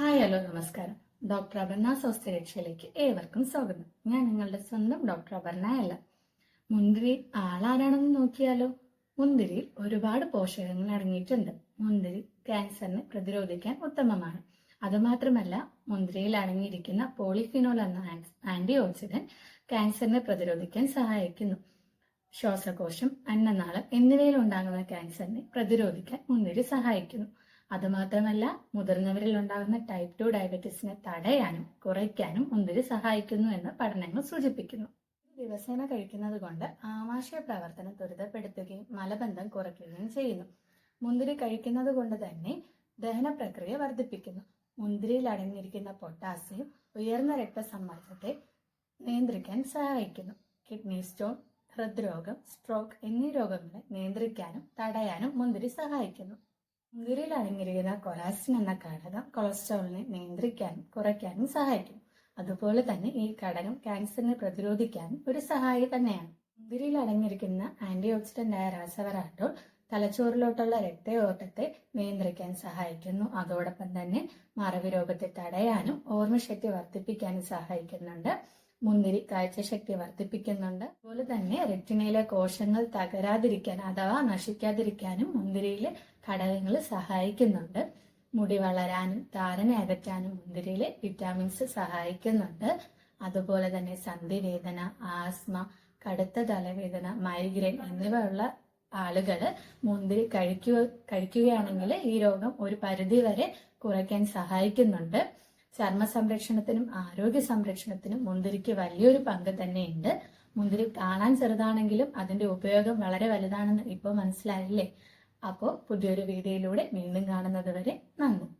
Hi hello നമസ്കാരം. Doctor Aparna സ്വസ്ഥരക്ഷയിലേക്ക് ഏവർക്കും സ്വാഗതം. ഞാൻ നിങ്ങളുടെ സ്വന്തം ഡോക്ടർ അപർണ അല്ല. മുന്തിരി ആളാരാണെന്ന് നോക്കിയാലോ? മുന്തിരി ഒരുപാട് പോഷകങ്ങൾ അടങ്ങിയിട്ടുണ്ട്. മുന്തിരി ക്യാൻസറിനെ പ്രതിരോധിക്കാൻ ഉത്തമമാണ്. അതുമാത്രമല്ല മുന്തിരിയിൽ അടങ്ങിയിരിക്കുന്ന പോളിഫിനോൾ എന്ന ആന്റി ഓക്സിഡന്റ് ക്യാൻസറിനെ പ്രതിരോധിക്കാൻ സഹായിക്കുന്നു. ശ്വാസകോശം അന്നനാളം എന്നിവയിൽ ഉണ്ടാകുന്ന ക്യാൻസറിനെ പ്രതിരോധിക്കാൻ മുന്തിരി സഹായിക്കുന്നു. അതുമാത്രമല്ല മുതിർന്നവരിൽ ഉണ്ടാകുന്ന ടൈപ്പ് ടു ഡയബറ്റീസിനെ തടയാനും കുറയ്ക്കാനും മുന്തിരി സഹായിക്കുന്നു എന്ന് പഠനങ്ങൾ സൂചിപ്പിക്കുന്നു. ദിവസേന കഴിക്കുന്നത് കൊണ്ട് ആമാശയ പ്രവർത്തനം ത്വരിതപ്പെടുത്തുകയും മലബന്ധം കുറയ്ക്കുകയും ചെയ്യുന്നു. മുന്തിരി കഴിക്കുന്നത് കൊണ്ട് തന്നെ ദഹന പ്രക്രിയ വർദ്ധിപ്പിക്കുന്നു. മുന്തിരിയിൽ അടങ്ങിയിരിക്കുന്ന പൊട്ടാസ്യം ഉയർന്ന രക്തസമ്മർദ്ദത്തെ നിയന്ത്രിക്കാൻ സഹായിക്കുന്നു. കിഡ്നി സ്റ്റോൺ ഹൃദ്രോഗം സ്ട്രോക്ക് എന്നീ രോഗങ്ങളെ നിയന്ത്രിക്കാനും തടയാനും മുന്തിരി സഹായിക്കുന്നു. മുന്തിരിയിൽ അടങ്ങിയിരിക്കുന്ന കൊളാസ്റ്റിൻ എന്ന ഘടകം കൊളസ്ട്രോളിനെ നിയന്ത്രിക്കാനും കുറയ്ക്കാനും സഹായിക്കും. അതുപോലെ തന്നെ ഈ ഘടകം ക്യാൻസറിനെ പ്രതിരോധിക്കാനും ഒരു സഹായി തന്നെയാണ്. മുന്തിരിയിൽ അടങ്ങിയിരിക്കുന്ന ആന്റി ഓക്സിഡന്റ് ആയ രാസവരാട്ടോൾ തലച്ചോറിലോട്ടുള്ള രക്തയോട്ടത്തെ നിയന്ത്രിക്കാൻ സഹായിക്കുന്നു. അതോടൊപ്പം തന്നെ മറവി രോഗത്തെ തടയാനും ഓർമ്മശക്തി വർദ്ധിപ്പിക്കാനും സഹായിക്കുന്നുണ്ട്. മുന്തിരി കാഴ്ചശക്തി വർദ്ധിപ്പിക്കുന്നുണ്ട്. അതുപോലെ തന്നെ റെറ്റിനയിലെ കോശങ്ങൾ തകരാതിരിക്കാൻ അഥവാ നശിക്കാതിരിക്കാനും മുന്തിരിയിലെ ഘടകങ്ങൾ സഹായിക്കുന്നുണ്ട്. മുടി വളരാനും താരനെ അകറ്റാനും മുന്തിരിയിലെ വിറ്റാമിൻസ് സഹായിക്കുന്നുണ്ട്. അതുപോലെ തന്നെ സന്ധിവേദന ആസ്മ കടുത്ത തലവേദന മൈഗ്രെയിൻ എന്നിവയുള്ള ആളുകൾ മുന്തിരി കഴിക്കുക കഴിക്കുകയാണെങ്കിൽ ഈ രോഗം ഒരു പരിധി വരെ കുറയ്ക്കാൻ സഹായിക്കുന്നുണ്ട്. ചർമ്മ സംരക്ഷണത്തിനും ആരോഗ്യ സംരക്ഷണത്തിനും മുന്തിരിക്ക് വലിയൊരു പങ്ക് തന്നെയുണ്ട്. മുന്തിരി കാണാൻ ചെറുതാണെങ്കിലും അതിന്റെ ഉപയോഗം വളരെ വലുതാണെന്ന് ഇപ്പോൾ മനസ്സിലായില്ലേ? അപ്പോൾ പുതിയൊരു വീഡിയോയിലൂടെ വീണ്ടും കാണുന്നത് വരെ നന്ദി.